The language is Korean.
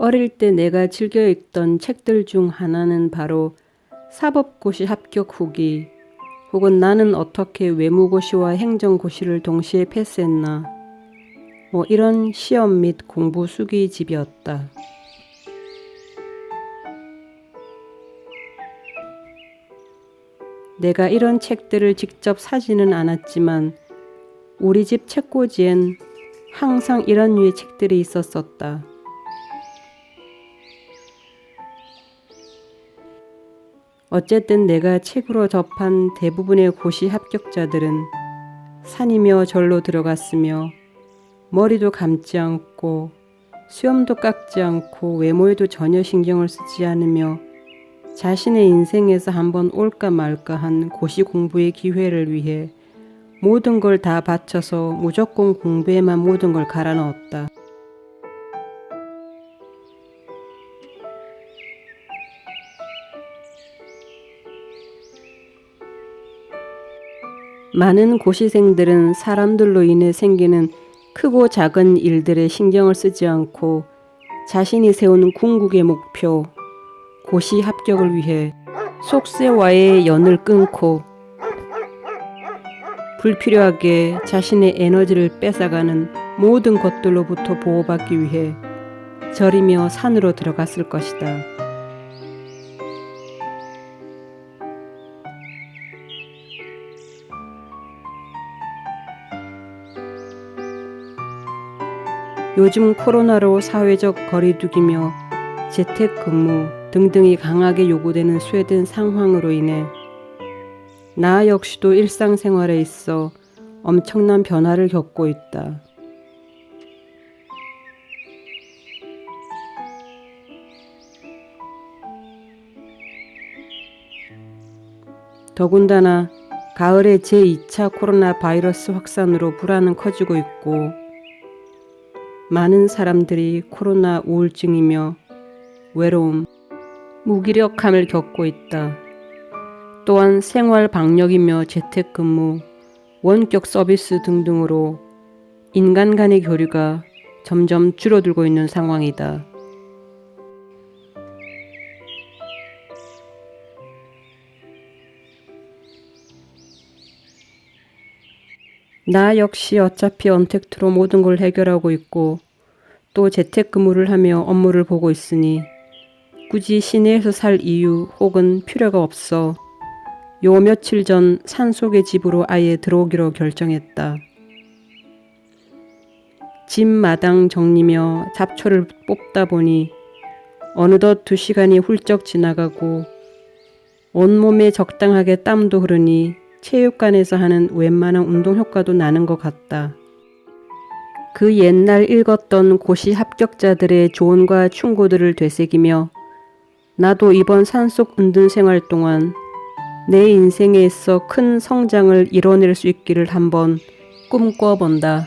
어릴 때 내가 즐겨 읽던 책들 중 하나는 바로 사법고시 합격 후기 혹은 나는 어떻게 외무고시와 행정고시를 동시에 패스했나 뭐 이런 시험 및 공부 수기집이었다. 내가 이런 책들을 직접 사지는 않았지만 우리 집 책꽂이엔 항상 이런 류의 책들이 있었었다. 어쨌든 내가 책으로 접한 대부분의 고시 합격자들은 산이며 절로 들어갔으며 머리도 감지 않고 수염도 깎지 않고 외모에도 전혀 신경을 쓰지 않으며 자신의 인생에서 한번 올까 말까 한 고시 공부의 기회를 위해 모든 걸 다 바쳐서 무조건 공부에만 모든 걸 갈아 넣었다. 많은 고시생들은 사람들로 인해 생기는 크고 작은 일들에 신경을 쓰지 않고 자신이 세우는 궁극의 목표, 고시 합격을 위해 속세와의 연을 끊고 불필요하게 자신의 에너지를 뺏어가는 모든 것들로부터 보호받기 위해 절이며 산으로 들어갔을 것이다. 요즘 코로나로 사회적 거리두기며 재택근무 등등이 강하게 요구되는 스웨덴 상황으로 인해 나 역시도 일상생활에 있어 엄청난 변화를 겪고 있다. 더군다나 가을의 제2차 코로나 바이러스 확산으로 불안은 커지고 있고 많은 사람들이 코로나 우울증이며 외로움, 무기력함을 겪고 있다. 또한 생활 방역이며 재택근무, 원격 서비스 등등으로 인간 간의 교류가 점점 줄어들고 있는 상황이다. 나 역시 어차피 언택트로 모든 걸 해결하고 있고 또 재택근무를 하며 업무를 보고 있으니 굳이 시내에서 살 이유 혹은 필요가 없어 요 며칠 전 산속의 집으로 아예 들어오기로 결정했다. 집 마당 정리며 잡초를 뽑다 보니 어느덧 두 시간이 훌쩍 지나가고 온몸에 적당하게 땀도 흐르니 체육관에서 하는 웬만한 운동 효과도 나는 것 같다. 그 옛날 읽었던 고시 합격자들의 조언과 충고들을 되새기며 나도 이번 산속 은둔 생활 동안 내 인생에 있어 큰 성장을 이뤄낼 수 있기를 한번 꿈꿔본다.